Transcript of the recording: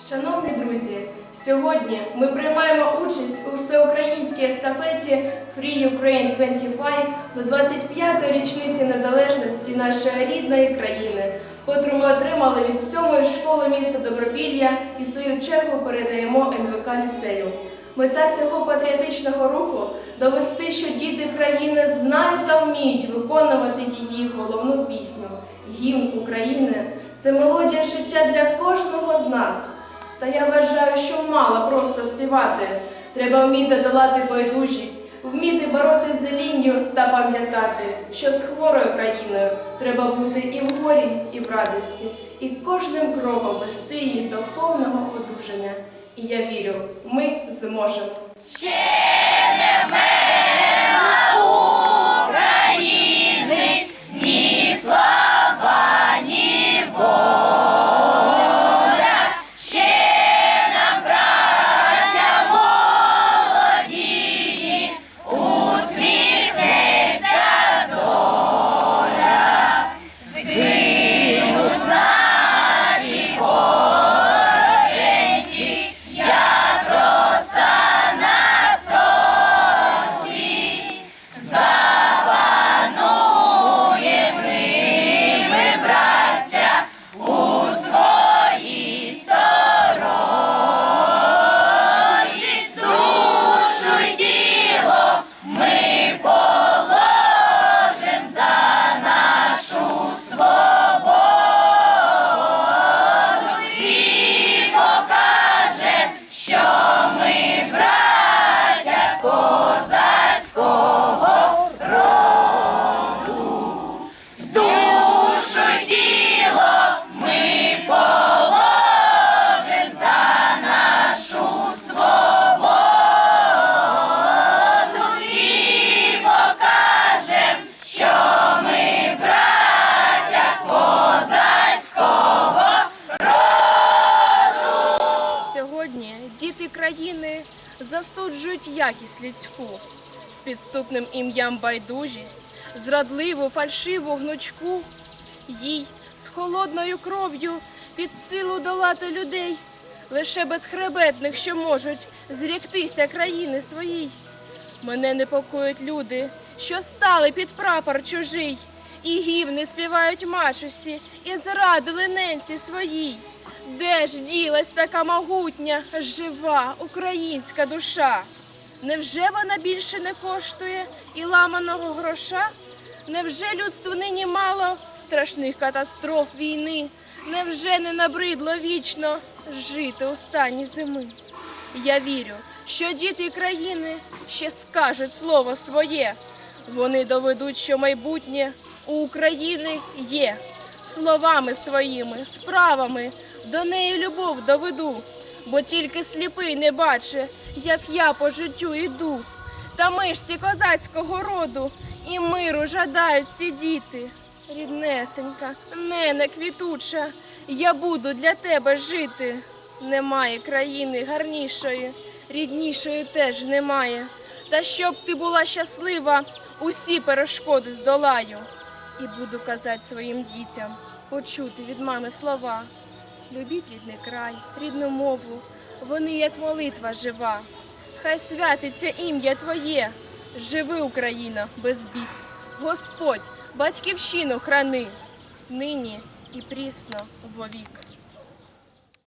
Шановні друзі, сьогодні ми приймаємо участь у всеукраїнській естафеті Free Ukraine 25 до 25-ї річниці незалежності нашої рідної країни, котру ми отримали від 7-ї школи міста Добропілля і свою чергу передаємо НВК ліцею. Мета цього патріотичного руху довести, що діти країни знають та вміють виконувати її головну пісню гімн України. Це мелодія життя для кожного з нас. Та я вважаю, що мало просто співати. Треба вміти долати байдужість, вміти бороти з лінію та пам'ятати, що з хворою країною треба бути і в горі, і в радості, і кожним кроком вести її до повного одужання. І я вірю, ми зможемо. Сьогодні діти країни засуджують якість людську з підступним ім'ям байдужість, зрадливу, фальшиву гнучку, їй з холодною кров'ю під силу долати людей, лише безхребетних, що можуть зріктися країни своїй. Мене непокоять люди, що стали під прапор чужий, і гімни співають мачусі, і зрадили ненці своїй. Де ж ділась така могутня, жива українська душа? Невже вона більше не коштує і ламаного гроша? Невже людству нині мало страшних катастроф війни? Невже не набридло вічно жити у стані зими? Я вірю, що діти країни ще скажуть слово своє. Вони доведуть, що майбутнє у України є. Словами своїми, справами до неї любов доведу, бо тільки сліпий не бачить, як я по життю йду. Та мишці козацького роду і миру жадають ці діти. Ріднесенька, нене квітуча, я буду для тебе жити. Немає країни гарнішої, ріднішої теж немає. Та щоб ти була щаслива, усі перешкоди здолаю. І буду казати своїм дітям, почути від мами слова. Любіть рідний край, рідну мову, вони як молитва жива. Хай святиться ім'я Твоє, живи Україна без бід. Господь, батьківщину храни, нині і прісно вовік.